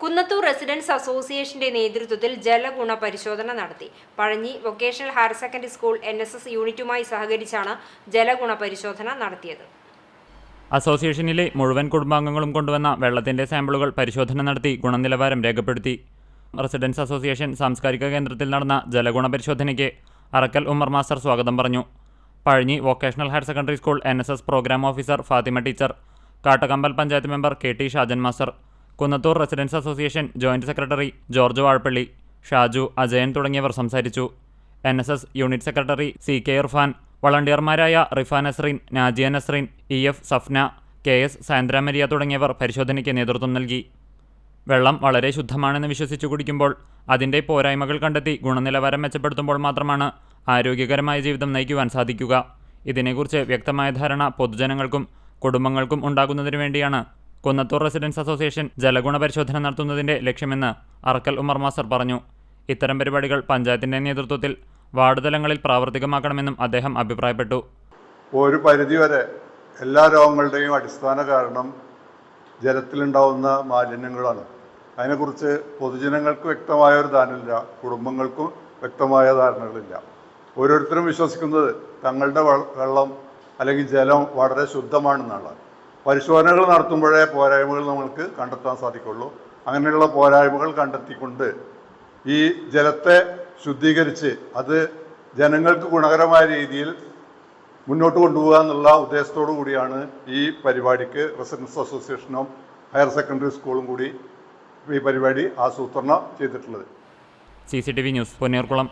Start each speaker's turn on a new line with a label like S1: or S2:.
S1: Kunnathur residence അസോസിയേഷന്റെ നേതൃത്വത്തിൽ ജലഗുണ പരിശോധന നടത്തി. Pazhanji vocational higher secondary school N S S യൂണിറ്റുമായി സഹകരിച്ചാണ് ജലഗുണ പരിശോധന നടത്തിയത്.
S2: അസോസിയേഷനിലെ മുഴുവൻ കുടുംബാംഗങ്ങളും കൊണ്ടുവന്ന വെള്ളത്തിന്റെ സാമ്പിളുകൾ പരിശോധന നടത്തി ഗുണനിലവാരം രേഖപ്പെടുത്തി. റെസിഡൻസ് അസോസിയേഷൻ സാംസ്കാരിക കേന്ദ്രത്തിൽ നടന്ന ജലഗുണ പരിശോധനയ്ക്ക് അറക്കൽ ഉമർ മാസ്റ്റർ സ്വാഗതം പറഞ്ഞു. Pazhanji vocational higher secondary school N programme officer Fathima teacher Kattakambal panchayat member K T Shajan master Kunnathur residents association joint secretary George Vazhappally Shaju Ajayan തുടങ്ങിയവർ സംസാരിച്ചു. N S S unit secretary C K Irfan വളണ്ടിയർമാരായ Rifan Nasreen Najiya Nasreen E F Safna K S Sandra Maria തുടങ്ങിയവർ പരിശോധനയ്ക്ക് നേതൃത്വം നൽകി. വെള്ളം വളരെ ശുദ്ധമാണെന്ന് വിശ്വസിച്ചു കുടിക്കുമ്പോൾ അതിന്റെ പോരായ്മകൾ കണ്ടെത്തി ഗുണനിലവാരം മെച്ചപ്പെടുത്തുമ്പോൾ മാത്രമാണ് ആരോഗ്യകരമായ ജീവിതം നയിക്കുവാൻ സാധിക്കുക. ഇതിനെക്കുറിച്ച് വ്യക്തമായ ധാരണ പൊതുജനങ്ങൾക്കും കുടുംബങ്ങൾക്കും ഉണ്ടാകുന്നതിനു വേണ്ടിയാണ് കുന്നത്തൂർ റെസിഡൻസ് അസോസിയേഷൻ ജലഗുണ പരിശോധന നടത്തുന്നതിന്റെ ലക്ഷ്യമെന്ന് അറക്കൽ ഉമർ മാസ്റ്റർ പറഞ്ഞു. ഇത്തരം പരിപാടികൾ പഞ്ചായത്തിന്റെ നേതൃത്വത്തിൽ വാർഡ് തലങ്ങളിൽ പ്രാവർത്തികമാക്കണമെന്നും അദ്ദേഹം അഭിപ്രായപ്പെട്ടു.
S3: ഒരു പരിധിവരെ എല്ലാ രോഗങ്ങളുടെയും അടിസ്ഥാന കാരണം ജലത്തിലുണ്ടാവുന്ന മാലിന്യങ്ങളാണ്. അതിനെക്കുറിച്ച് പൊതുജനങ്ങൾക്ക് വ്യക്തമായ ഒരു ധാരണയില്ല. കുടുംബങ്ങൾക്കും വ്യക്തമായ ധാരണകളില്ല. ഓരോരുത്തരും വിശ്വസിക്കുന്നത് തങ്ങളുടെ വെള്ളം അല്ലെങ്കിൽ ജലം വളരെ ശുദ്ധമാണെന്നാണ്. പരിശോധനകൾ നടത്തുമ്പോഴേ പോരായ്മകൾ നമ്മൾക്ക് കണ്ടെത്താൻ സാധിക്കുള്ളൂ. അങ്ങനെയുള്ള പോരായ്മകൾ കണ്ടെത്തിക്കൊണ്ട് ഈ ജലത്തെ ശുദ്ധീകരിച്ച് അത് ജനങ്ങൾക്ക് ഗുണകരമായ രീതിയിൽ മുന്നോട്ട് കൊണ്ടുപോകുക എന്നുള്ള ഉദ്ദേശത്തോടു കൂടിയാണ് ഈ പരിപാടിക്ക് റെസിഡൻസ് അസോസിയേഷനും ഹയർ സെക്കൻഡറി സ്കൂളും കൂടി ഈ പരിപാടി ആസൂത്രണം ചെയ്തിട്ടുള്ളത്.
S2: C C T V news Ponniyoorkulam.